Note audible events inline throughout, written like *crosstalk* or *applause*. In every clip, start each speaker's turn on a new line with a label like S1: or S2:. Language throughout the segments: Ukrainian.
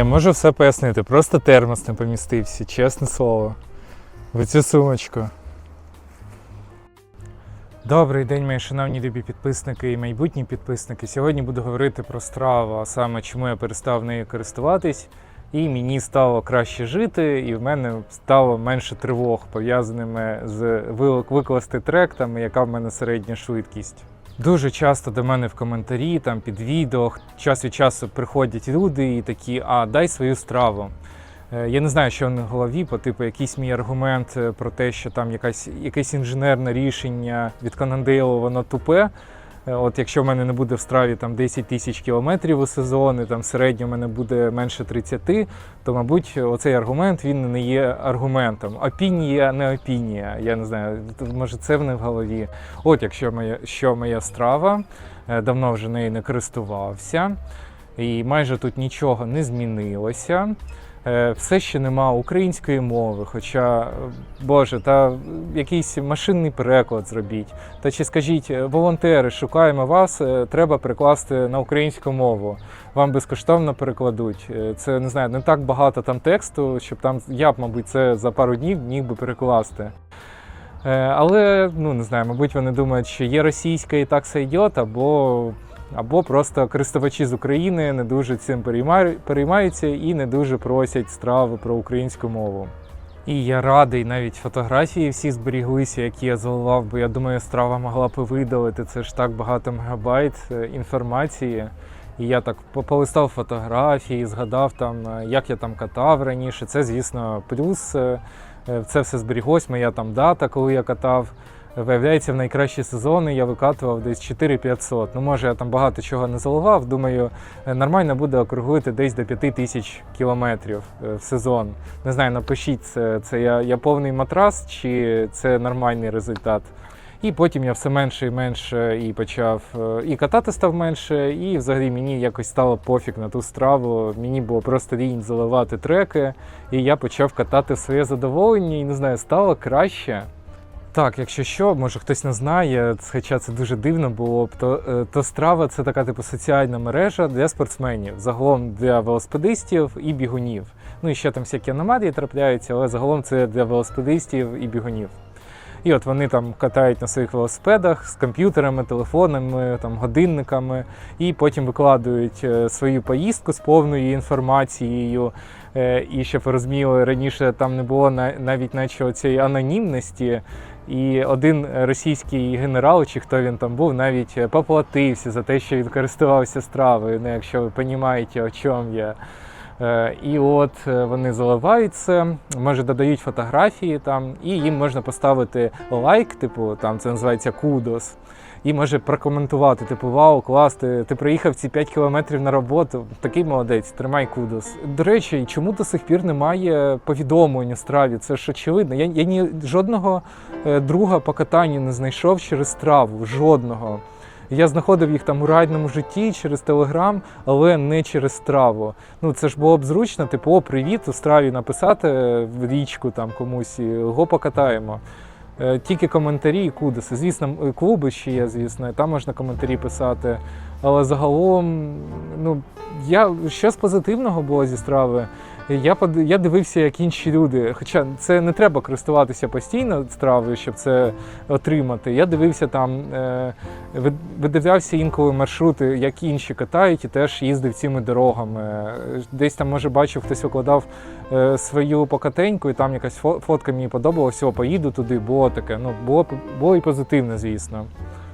S1: Я можу все пояснити, просто термос не помістився, чесне слово. В цю сумочку. Добрий день, мої шановні любі підписники і майбутні підписники. Сьогодні буду говорити про страву, а саме чому я перестав нею користуватись, і мені стало краще жити, і в мене стало менше тривог, пов'язаними з викласти трек, там, яка в мене середня швидкість. Дуже часто до мене в коментарі, там під відео, час від часу приходять люди і такі, а дай свою страву. Е, Я не знаю, що в в голові, по типу якийсь мій аргумент е, про те, що там якась, якесь інженерне рішення від Канандейлу, воно тупе. Е, От якщо в мене не буде в страві там 10 тисяч кілометрів у сезон, і там середньо в мене буде менше 30, то, мабуть, оцей аргумент він не є аргументом. Опінія не опінія. Я не знаю, може це в них в голові. От якщо моя, що моя страва, е, давно вже нею не користувався, і майже тут нічого не змінилося. Е, Все ще нема української мови, хоча, е, Боже, та якийсь машинний переклад зробіть. Та чи скажіть, е, волонтери, шукаємо вас, треба перекласти на українську мову. Вам безкоштовно перекладуть. Це не знаю, не так багато там тексту, щоб там я б, мабуть, це за пару днів міг би перекласти. Але ну не знаю, мабуть, вони думають, що є російська і так все або, або просто користувачі з України не дуже цим переймаються і не дуже просять страви про українську мову. І я радий, навіть фотографії всі зберіглися, які я заливав, бо я думаю, страва могла б видалити. Це ж так багато мегабайт е, інформації. І я так по- полистав фотографії, згадав там, е, як я там катав раніше. Це, звісно, плюс. е, Це все зберіглось, моя там дата, коли я катав. Виявляється, в найкращі сезони я викатував десь 4500. Ну, може, я там багато чого не заливав. Думаю, е, нормально буде округлити десь до 5000 кілометрів е, в сезон. Не знаю, напишіть, це, це я, я повний матрас чи це нормальний результат. І потім я все менше і менше і почав е, і катати став менше, і взагалі мені якось стало пофіг на ту страву. Мені було просто лінь заливати треки, і я почав катати своє задоволення, і не знаю, стало краще. Так, якщо що, може хтось не знає, хоча це дуже дивно було б, то, е, то страва це така типу соціальна мережа для спортсменів, загалом для велосипедистів і бігунів. Ну і ще там всякі аномалії трапляються, але загалом це для велосипедистів і бігунів. І от вони там катають на своїх велосипедах з комп'ютерами, телефонами, там, годинниками, і потім викладають е, свою поїздку з повною інформацією. Е, І щоб ви розуміли, раніше там не було навіть наче цієї анонімності. І один російський генерал, чи хто він там був, навіть е, поплатився за те, що він користувався стравою. Ну, якщо ви розумієте, о чому я. Е, І от е, вони заливають це, може додають фотографії там, і їм можна поставити лайк, типу там це називається кудос. І може прокоментувати, типу, вау, клас, ти, ти приїхав ці 5 кілометрів на роботу. Такий молодець, тримай кудос. До речі, чому до сих пір немає повідомлень у страві? Це ж очевидно. Я, я ні жодного е, друга по катанню не знайшов через страву. Жодного. Я знаходив їх там у реальному житті через телеграм, але не через страву. Ну це ж було б зручно, типу, о, привіт, у страві написати в річку там комусь і го покатаємо. Е, Тільки коментарі і кудеси. Звісно, клуби ще є, звісно, там можна коментарі писати. Але загалом, ну, я що з позитивного було зі страви. Я я дивився, як інші люди. Хоча це не треба користуватися постійно стравою, щоб це отримати. Я дивився там, е, видивлявся інколи маршрути, як інші катають, і теж їздив цими дорогами. Десь там, може, бачив, хтось викладав е, свою покатеньку, і там якась фо- фотка мені подобалася, о, поїду туди, було таке. Ну, було, було і позитивно, звісно.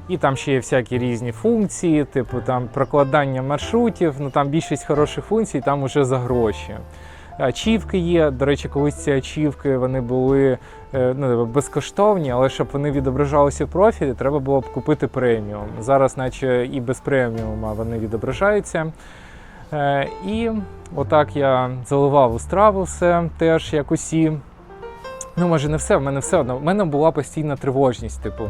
S1: І там ще є всякі різні функції, типу там прокладання маршрутів, ну там більшість хороших функцій, там уже за гроші. Ачівки є. До речі, колись ці ачівки вони були е, ну, безкоштовні, але щоб вони відображалися в профілі, треба було б купити преміум. Зараз, наче і без преміума, вони відображаються. Е, І отак я заливав у страву все теж як усі. Ну, може, не все, в мене все одно. В мене була постійна тривожність. Типу,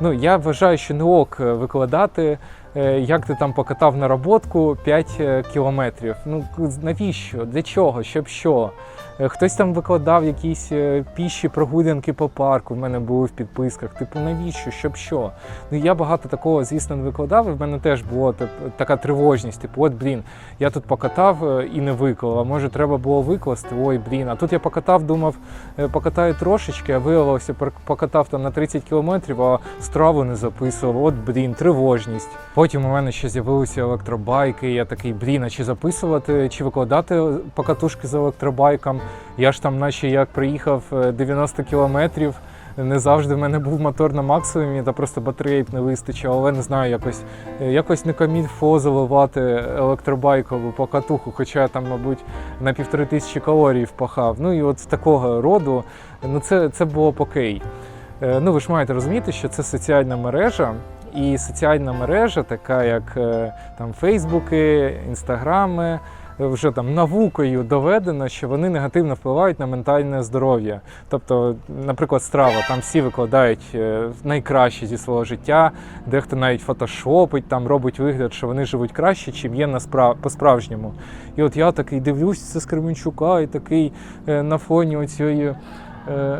S1: ну я вважаю, що не ок викладати, як ти там покатав наработку 5 е, кілометрів. Ну навіщо? Для чого? Щоб що? Е, Хтось там викладав якісь е, піші прогулянки по парку. В мене були в підписках. Типу, навіщо? Щоб що? Ну я багато такого, звісно, не викладав. І в мене теж була така тривожність. Типу, от блін, я тут покатав е, і не виклав. А може треба було викласти? Ой, блін. А тут я покатав, думав, покатаю трошечки, а виявилося, покатав там на 30 кілометрів, а страву не записував. От блін, тривожність. Потім у мене ще з'явилися електробайки. Я такий, блін, а чи записувати, чи викладати покатушки з електробайком? Я ж там, наче як приїхав е, 90 кілометрів. Не завжди в мене був мотор на максимумі, та просто батареї не вистачило, але не знаю, якось, е, якось не камільфо заливати електробайкову покатуху, хоча я там, мабуть, на півтори тисячі калорій впахав. Ну і от з такого роду, ну це, це було б окей. Е, Ну, ви ж маєте розуміти, що це соціальна мережа, і соціальна мережа, така як е, там Фейсбуки, Інстаграми, е, вже там наукою доведено, що вони негативно впливають на ментальне здоров'я. Тобто, наприклад, страва, там всі викладають е, найкраще зі свого життя, дехто навіть фотошопить, там робить вигляд, що вони живуть краще, чим є насправ... по-справжньому. І от я такий дивлюсь, це з і такий е, на фоні оцієї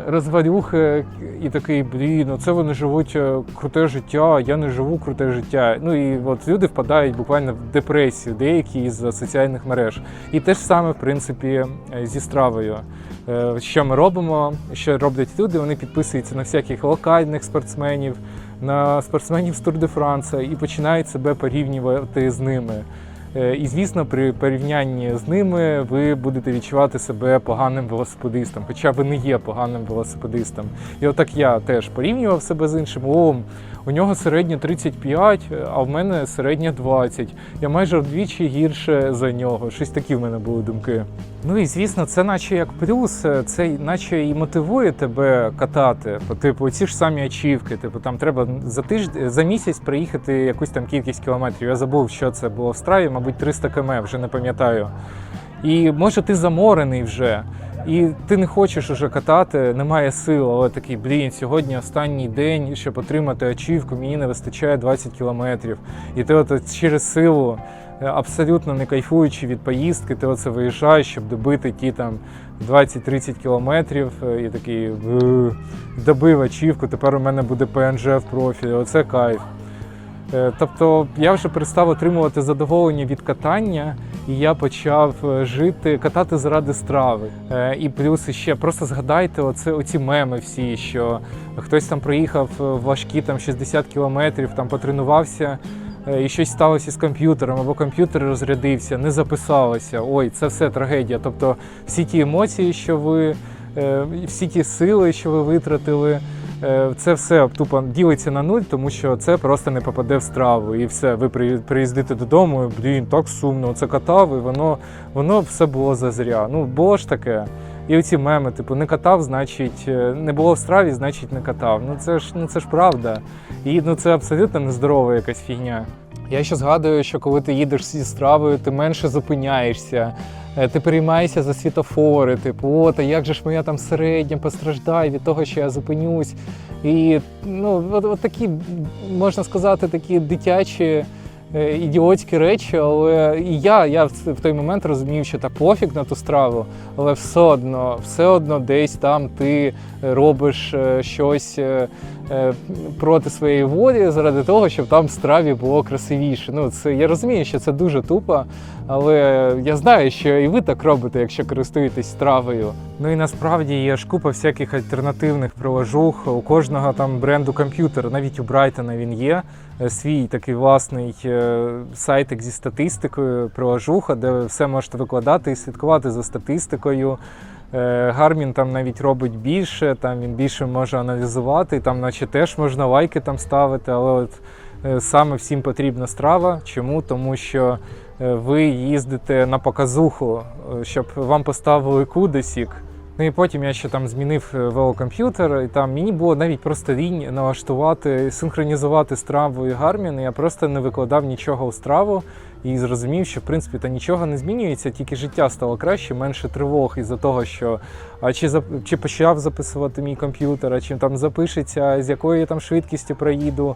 S1: розварюхи, і такий, блін, ну це вони живуть е, круте життя, я не живу круте життя. Ну і от люди впадають буквально в депресію, деякі із соціальних мереж. І те ж саме, в принципі, е, зі стравою. Е, Що ми робимо, що роблять люди, вони підписуються на всяких локальних спортсменів, на спортсменів з Тур де Франса і починають себе порівнювати з ними. Е, І звісно, при порівнянні з ними ви будете відчувати себе поганим велосипедистом, хоча ви не є поганим велосипедистом. І отак я теж порівнював себе з іншим. О, у нього середня 35, а в мене середня 20. Я майже вдвічі гірше за нього. Щось такі в мене були думки. Ну і звісно, це наче як плюс, е, це наче і мотивує тебе катати. По типу, ці ж самі ачівки. Типу, там треба за тиждень за місяць проїхати якусь там кількість кілометрів. Я забув, що це було в страві, мабуть, 300 км, вже не пам'ятаю. І може ти заморений вже. І ти не хочеш уже катати, немає сил, але такий, блін, сьогодні останній день, щоб отримати ачівку, мені не вистачає 20 кілометрів. І ти от через силу, е, абсолютно не кайфуючи від поїздки, ти оце виїжджаєш, щоб добити ті там 20-30 кілометрів. е, І такий «Е, добив ачівку, тепер у мене буде ПНЖ в профілі. Оце кайф. Е, Тобто я вже перестав отримувати задоволення від катання, і я почав е, жити, катати заради страви. Е, І плюс ще просто згадайте оце, оці меми всі, що хтось там проїхав важкі там 60 кілометрів, там потренувався. І щось сталося з комп'ютером, або комп'ютер розрядився, не записалося. Ой, це все трагедія. Тобто всі ті емоції, що ви, всі ті сили, що ви витратили, Е, Це все тупо ділиться на нуль, тому що це просто не попаде в страву. І все, ви при- приїздите додому, блін, так сумно, це катав, і воно, воно все було зазря. Ну, було ж таке. І оці меми, типу, не катав, значить, е, не було в страві, значить не катав. Ну це ж, ну це ж правда. І ну це абсолютно нездорова якась фігня. Я ще згадую, що коли ти їдеш зі стравою, ти менше зупиняєшся, е, ти переймаєшся за світофори, типу, от, а як же ж моя там середня постраждає від того, що я зупинюсь. І ну, от, от такі, можна сказати, такі дитячі. е, Ідіотські речі, але і я, я в той момент розумів, що та пофіг на ту страву, але все одно, все одно десь там ти робиш е, щось е, е, проти своєї волі заради того, щоб там в страві було красивіше. Ну, це я розумію, що це дуже тупо, але я знаю, що і ви так робите, якщо користуєтесь стравою. Ну і насправді є ж купа всяких альтернативних приложух. У кожного там бренду комп'ютера, навіть у Брайтона він є. е, Свій такий власний е, сайтик зі статистикою, приложуха, де все можете викладати і слідкувати за статистикою. Е, Гармін там навіть робить більше, там він більше може аналізувати, там наче теж можна лайки там ставити, але от е, саме всім потрібна страва. Чому? Тому що е, ви їздите на показуху, щоб вам поставили кудесік. Ну і потім я ще там змінив е, велокомп'ютер, і там мені було навіть просто лінь налаштувати, синхронізувати страву і і Я просто не викладав нічого у страву і зрозумів, що в принципі та нічого не змінюється, тільки життя стало краще, менше тривог із-за того, що а чи зап- чи почав записувати мій комп'ютер, а чи там запишеться, з якою я там швидкістю проїду.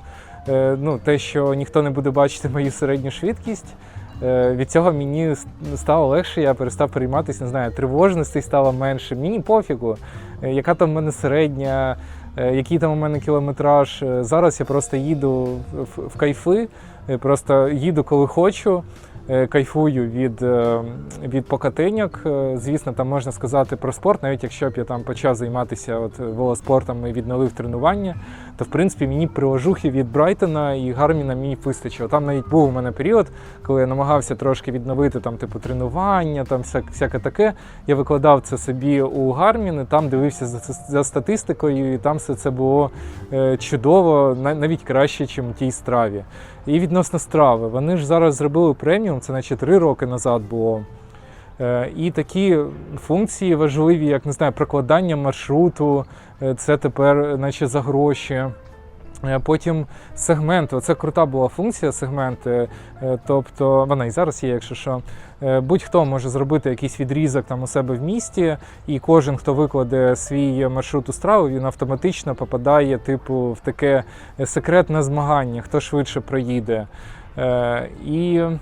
S1: Е, ну, те, що ніхто не буде бачити мою середню швидкість. Е, Від цього мені стало легше, я перестав перейматися, не знаю, тривожностей стало менше. Мені пофігу, е, яка там в мене середня, е, який там у мене кілометраж. Зараз я просто їду в, кайфи, просто їду коли хочу. Кайфую від, від покатиньок. Звісно, там можна сказати про спорт, навіть якщо б я там почав займатися от велоспортом і відновив тренування, то в принципі мені приложухи від Брайтона і Гарміна мені вистачило. Там навіть був у мене період, коли я намагався трошки відновити там, типу, тренування, там всяке таке. Я викладав це собі у Гармін, і там дивився за, статистикою, і там все це було е, чудово, на- навіть краще, ніж у тій страві. І відносно страви, вони ж зараз зробили преміум, це наче три роки назад було. Е, І такі функції важливі, як не знаю, прокладання маршруту, е, це тепер наче за гроші. Е, Потім сегменти. Це крута була функція сегменти. е, Тобто вона і зараз є, якщо що. Е, Будь-хто може зробити якийсь відрізок там у себе в місті, і кожен, хто викладе свій маршрут у страву, він автоматично попадає, типу, в таке е, секретне змагання, хто швидше проїде. Е, І Е,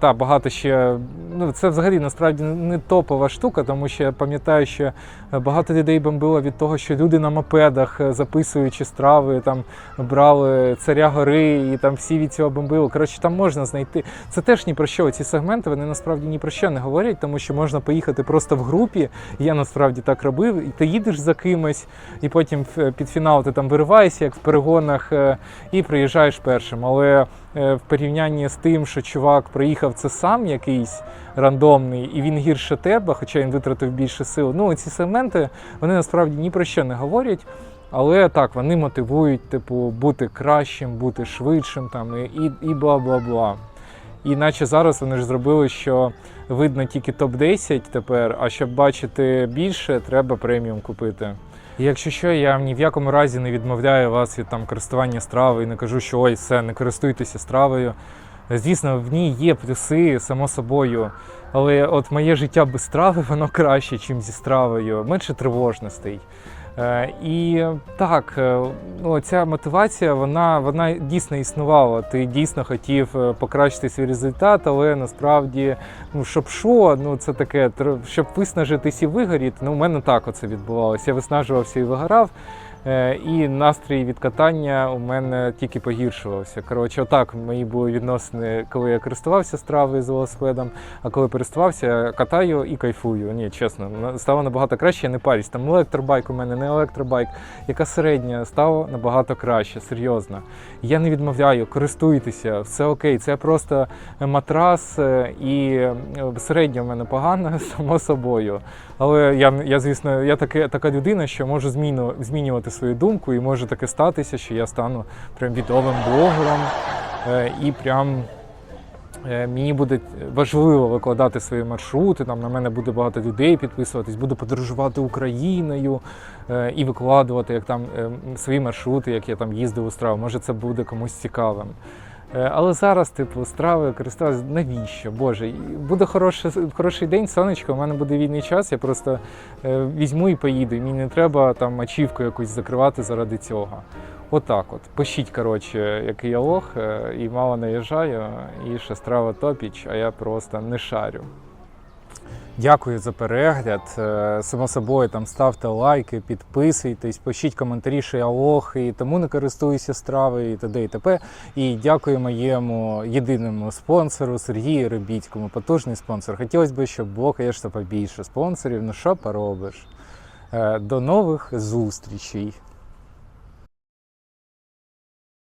S1: Та, багато ще. Ну, це взагалі насправді не топова штука, тому що я пам'ятаю, що е, багато людей бомбило від того, що люди на мопедах, е, записуючи страви, там брали царя гори, і там всі від цього бомбили. Коротше, там можна знайти. Це теж ні про що. Ці сегменти вони насправді ні про що не говорять, тому що можна поїхати просто в групі. Я насправді так робив. І ти їдеш за кимось, і потім під фінал ти там вириваєшся, як в перегонах, е, і приїжджаєш першим. Але е, в порівнянні з тим, що чувак приїхав це сам якийсь рандомний, і він гірше тебе, хоча він витратив більше сил. Ну, ці сегменти вони насправді ні про що не говорять. Але так, вони мотивують, типу, бути кращим, бути швидшим там і, і бла бла бла. І наче зараз вони ж зробили, що видно тільки топ-10 тепер, а щоб бачити більше, треба преміум купити. І якщо що, я ні в якому разі не відмовляю вас від там користування стравою не кажу, що ой, все, не користуйтеся стравою. Звісно, в ній є плюси, само собою. Але от моє життя без страви, воно краще, ніж зі стравою, менше тривожностей. Е, І так, е, ну, ця мотивація, вона, вона дійсно існувала. Ти дійсно хотів е, покращити свій результат, але насправді, ну щоб що, ну це таке, щоб виснажитись і вигоріти. Ну, у мене так оце відбувалося. Я виснажувався і вигорав. Е, І настрій від катання у мене тільки погіршувався. Коротше, отак мої були відносини, коли я користувався стравою з велосипедом, а коли переставався, катаю і кайфую. Ні, чесно, стало набагато краще, я не парюсь. Там електробайк у мене, не електробайк, яка середня, стало набагато краще, серйозно. Я не відмовляю, користуйтеся, все окей. Це просто матрас е, і е, середня в мене погана, *laughs* само собою. Але я, я звісно, я таке, така людина, що можу зміну, змінювати свою думку, і може таке статися, що я стану прям відомим блогером е, і прям. е, Мені буде важливо викладати свої маршрути. Там на мене буде багато людей підписуватись, буду подорожувати Україною е, і викладувати як там свої маршрути, як я там їздив у страву. Може, це буде комусь цікавим. Е, Але зараз, типу, страви користуватися навіщо? Боже, буде хороший, хороший день, сонечко, у мене буде вільний час, я просто е, візьму і поїду. Мені не треба там ачівку якусь закривати заради цього. Отак от. Пишіть, коротше, який я лох, е, і мало наїжджаю, і ще страва топіч, а я просто не шарю. Дякую за перегляд. Е, Само собою там ставте лайки, підписуйтесь, пишіть коментарі, що я лох і тому не користуюся стравою і т.д. і т.п. І дякую моєму єдиному спонсору Сергію Рибіцькому, потужний спонсор. Хотілося б, щоб було, звісно, побільше спонсорів. Ну що поробиш? Е, До нових зустрічей.